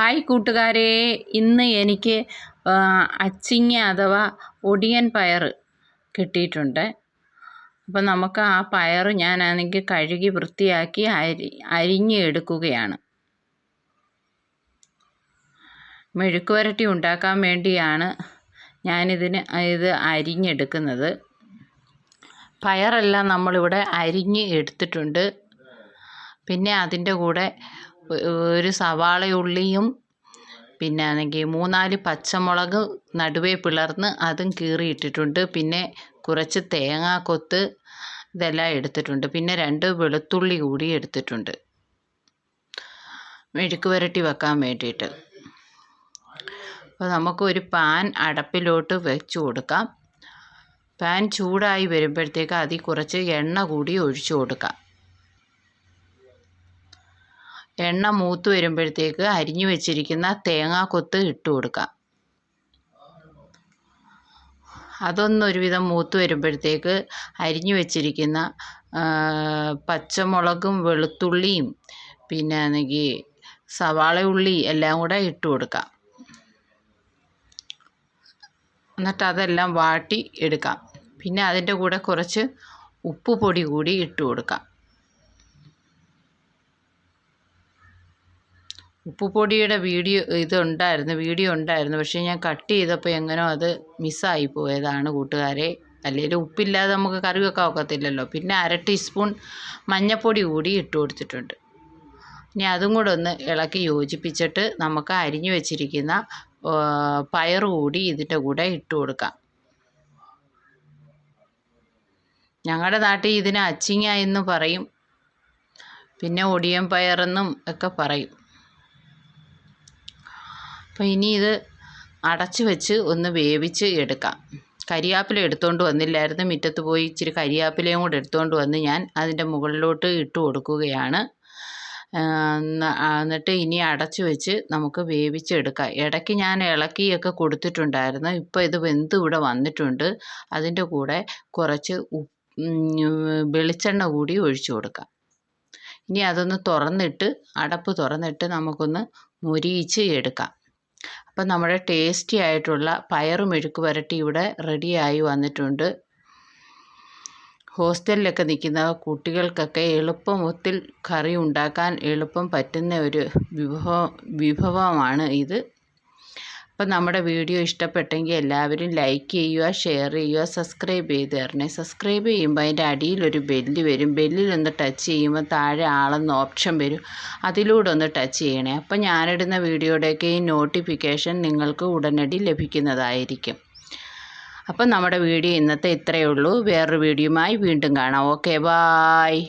Hi കൂട്ടുകാരെ ഇന്ന് എനിക്ക് അച്ചിങ്ങ അഥവാ ഒടിയൻ പയർ കിട്ടിയിട്ടുണ്ട്. അപ്പം നമുക്ക് ആ പയർ ഞാനാണെങ്കിൽ കഴുകി വൃത്തിയാക്കി അരി അരിഞ്ഞ് എടുക്കുകയാണ്. മെഴുക്ക് വരട്ടി ഉണ്ടാക്കാൻ വേണ്ടിയാണ് ഞാനിതിന് ഇത് അരിഞ്ഞെടുക്കുന്നത്. പയറെല്ലാം നമ്മളിവിടെ അരിഞ്ഞ് എടുത്തിട്ടുണ്ട്. പിന്നെ അതിന്റെ കൂടെ ഒ- സവാള ഉള്ളിയും പിന്നെ ആണെങ്കിൽ മൂന്നാൽ പച്ചമുളക് നടുവേ പിളർന്ന് അതും കീറിയിട്ടിട്ടുണ്ട്. പിന്നെ കുറച്ച് തേങ്ങാക്കൊത്ത് ഇതെല്ലാം എടുത്തിട്ടുണ്ട്. പിന്നെ രണ്ട് വെളുത്തുള്ളി കൂടി എടുത്തിട്ടുണ്ട്. മെഴുക്ക് പുരട്ടി വെക്കാൻ വേണ്ടിയിട്ട്. അപ്പോൾ നമുക്ക് ഒരു പാൻ അടപ്പിലോട്ട് വെച്ച് കൊടുക്കാം. പാൻ ചൂടായി വരുമ്പോഴത്തേക്ക് അതിൽ കുറച്ച് എണ്ണ കൂടി ഒഴിച്ചു കൊടുക്കാം. എണ്ണ മൂത്ത് വരുമ്പോഴത്തേക്ക് അരിഞ്ഞു വെച്ചിരിക്കുന്ന തേങ്ങാക്കൊത്ത് ഇട്ട് കൊടുക്കാം. അതൊന്നൊരുവിധം മൂത്ത് വരുമ്പോഴത്തേക്ക് അരിഞ്ഞു വെച്ചിരിക്കുന്ന പച്ചമുളകും വെളുത്തുള്ളിയും പിന്നെ ആണെങ്കിൽ സവാള ഉള്ളി എല്ലാം കൂടെ ഇട്ട് കൊടുക്കാം. എന്നിട്ട് അതെല്ലാം വാട്ടി എടുക്കാം. പിന്നെ അതിന്റെ കൂടെ കുറച്ച് ഉപ്പ് പൊടി കൂടി ഇട്ട് കൊടുക്കാം. ഉപ്പുപൊടിയുടെ വീഡിയോ ഇതുണ്ടായിരുന്നു വീഡിയോ ഉണ്ടായിരുന്നു. പക്ഷേ ഞാൻ കട്ട് ചെയ്തപ്പോൾ എങ്ങനോ അത് മിസ്സായി പോയതാണ് കൂട്ടുകാരെ. അല്ലെങ്കിൽ ഉപ്പില്ലാതെ നമുക്ക് കറി വെക്കാൻ ഒക്കത്തില്ലല്ലോ. പിന്നെ അര ടീസ്പൂൺ മഞ്ഞൾപ്പൊടി കൂടി ഇട്ട് കൊടുത്തിട്ടുണ്ട്. ഇനി അതും കൂടെ ഒന്ന് ഇളക്കി യോജിപ്പിച്ചിട്ട് നമുക്ക് അരിഞ്ഞു വെച്ചിരിക്കുന്ന പയർ കൂടി ഇതിന്റെ കൂടെ ഇട്ട് കൊടുക്കാം. ഞങ്ങളുടെ നാട്ടിൽ ഇതിന് അച്ചിങ്ങ എന്ന് പറയും. പിന്നെ ഒടിയൻ പയറെന്നും ഒക്കെ പറയും. അപ്പോൾ ഇനി ഇത് അടച്ച് വെച്ച് ഒന്ന് വേവിച്ച് എടുക്കാം. കരിയാപ്പില എടുത്തുകൊണ്ട് വന്നില്ലായിരുന്നു. മുറ്റത്ത് പോയി ഇച്ചിരി കരിയാപ്പിലയും കൂടെ എടുത്തുകൊണ്ട് വന്ന് ഞാൻ അതിന്റെ മുകളിലോട്ട് ഇട്ട് കൊടുക്കുകയാണ്. എന്നിട്ട് ഇനി അടച്ച് വെച്ച് നമുക്ക് വേവിച്ചെടുക്കാം ഇടയ്ക്ക് ഞാൻ ഇളക്കിയൊക്കെ കൊടുത്തിട്ടുണ്ടായിരുന്നു. ഇപ്പോൾ ഇത് വെന്ത് ഇവിടെ വന്നിട്ടുണ്ട്. അതിന്റെ കൂടെ കുറച്ച് വെളിച്ചെണ്ണ കൂടി ഒഴിച്ചു കൊടുക്കാം. ഇനി അതൊന്ന് തുറന്നിട്ട് അടപ്പ് തുറന്നിട്ട് നമുക്കൊന്ന് മുരിയിച്ച് എടുക്കാം. അപ്പം നമ്മുടെ ടേസ്റ്റി ആയിട്ടുള്ള പയറ് മെഴുക്ക് പുരട്ടി ഇവിടെ റെഡിയായി വന്നിട്ടുണ്ട്. ഹോസ്റ്റലിലൊക്കെ നിൽക്കുന്ന കുട്ടികൾക്കൊക്കെ എളുപ്പം എളുപ്പത്തിൽ കറി ഉണ്ടാക്കാൻ എളുപ്പം പറ്റുന്ന ഒരു വിഭവം വിഭവമാണ് ഇത്. അപ്പം നമ്മുടെ വീഡിയോ ഇഷ്ടപ്പെട്ടെങ്കിൽ എല്ലാവരും ലൈക്ക് ചെയ്യുക ഷെയർ ചെയ്യുക സബ്സ്ക്രൈബ് ചെയ്ത് തരണേ. സബ്സ്ക്രൈബ് ചെയ്യുമ്പോൾ അതിന്റെ അടിയിലൊരു ബെല്ല് വരും. ബെല്ലിൽ ഒന്ന് ടച്ച് ചെയ്യുമ്പോൾ താഴെ ആളെന്ന് ഓപ്ഷൻ വരും. അതിലൂടെ ഒന്ന് ടച്ച് ചെയ്യണേ. അപ്പം ഞാനിടുന്ന വീഡിയോയുടെയൊക്കെ ഈ നോട്ടിഫിക്കേഷൻ നിങ്ങൾക്ക് ഉടനടി ലഭിക്കുന്നതായിരിക്കും. അപ്പം നമ്മുടെ വീഡിയോ ഇന്നത്തെ ഇത്രയേ ഉള്ളൂ. വേറൊരു വീഡിയോയുമായി വീണ്ടും കാണാം. Okay bye